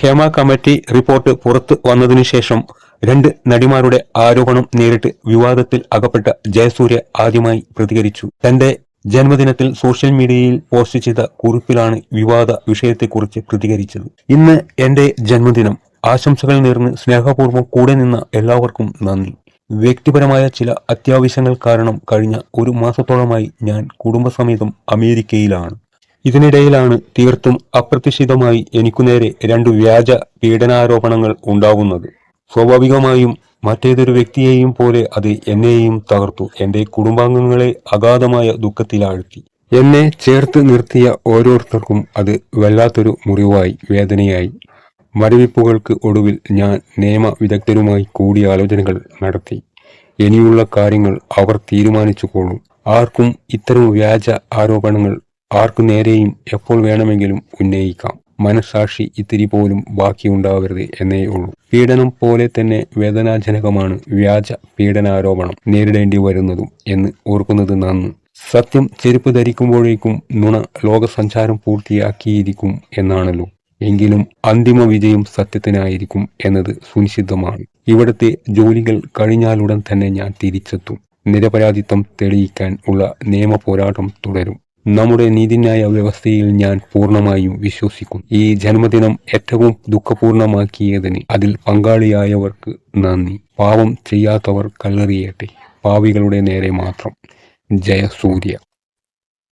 Hema committee report പുറത്തു വന്നതിനു ശേഷം രണ്ട് നടിമാരുടെ ആരോപണം നേരിട്ട് വിവാദത്തിൽ അകപ്പെട്ട ജയസൂര്യ ആദ്യമായി പ്രതികരിച്ചു. തന്റെ ജന്മദിനത്തിൽ സോഷ്യൽ മീഡിയയിൽ പോസ്റ്റ് ചെയ്ത കുറിപ്പിലാണ് വിവാദ വിഷയത്തെക്കുറിച്ച് പ്രതികരിച്ചത്. ഇന്ന് എന്റെ ജന്മദിനം. ആശംസകൾ നേർന്ന് സ്നേഹപൂർവം കൂടെ നിന്ന എല്ലാവർക്കും നന്ദി. വ്യക്തിപരമായ ചില അത്യാവശ്യങ്ങൾ കാരണം കഴിഞ്ഞ ഒരു മാസത്തോളമായി ഞാൻ കുടുംബസമേതം അമേരിക്കയിലാണ്. ഇതിനിടയിലാണ് തീർത്തും അപ്രതീക്ഷിതമായി എനിക്കു നേരെ രണ്ടു വ്യാജ പീഡനാരോപണങ്ങൾ ഉണ്ടാകുന്നത്. സ്വാഭാവികമായും മറ്റേതൊരു വ്യക്തിയെയും പോലെ അത് എന്നെയും തകർത്തു. എന്റെ കുടുംബാംഗങ്ങളെ അഗാധമായ ദുഃഖത്തിലാഴ്ത്തി. എന്നെ ചേർത്ത് നിർത്തിയ ഓരോരുത്തർക്കും അത് വല്ലാത്തൊരു മുറിവായി വേദനയായി. മരവിപ്പുകൾക്ക് ഒടുവിൽ ഞാൻ നിയമ വിദഗ്ധരുമായി കൂടിയാലോചനകൾ നടത്തി. ഇനിയുള്ള കാര്യങ്ങൾ അവർ തീരുമാനിച്ചുകൊള്ളും ആർക്കും ഇത്തരം വ്യാജ ആരോപണങ്ങൾ ആർക്കു നേരെയും എപ്പോൾ വേണമെങ്കിലും ഉന്നയിക്കാം. മനസാക്ഷി ഇത്തിരി പോലും ബാക്കിയുണ്ടാവരുത് എന്നേ ഉള്ളൂ. പീഡനം പോലെ തന്നെ വേദനാജനകമാണ് വ്യാജ പീഡനാരോപണം നേരിടേണ്ടി വരുന്നതും എന്ന് ഓർക്കുന്നത് നന്ന്. സത്യം ചെരുപ്പ് ധരിക്കുമ്പോഴേക്കും നുണ ലോകസഞ്ചാരം പൂർത്തിയാക്കിയിരിക്കും എന്നാണല്ലോ. എങ്കിലും അന്തിമ വിജയം സത്യത്തിനായിരിക്കും എന്നത് സുനിശ്ചിതമാണ്. ഇവിടുത്തെ ജോലികൾ കഴിഞ്ഞാലുടൻ തന്നെ ഞാൻ തിരിച്ചെത്തും. നിരപരാധിത്വം തെളിയിക്കാൻ ഉള്ള നിയമ പോരാട്ടം തുടരും. നമ്മുടെ നീതിന്യായ വ്യവസ്ഥയിൽ ഞാൻ പൂർണമായും വിശ്വസിക്കും ഈ ജന്മദിനം ഏറ്റവും ദുഃഖപൂർണമാക്കിയതിന് അതിൽ പങ്കാളിയായവർക്ക് നന്ദി. പാവം ചെയ്യാത്തവർ കല്ലെറിയട്ടെ. പാവികളുടെ നേരെ മാത്രം. ജയസൂര്യ.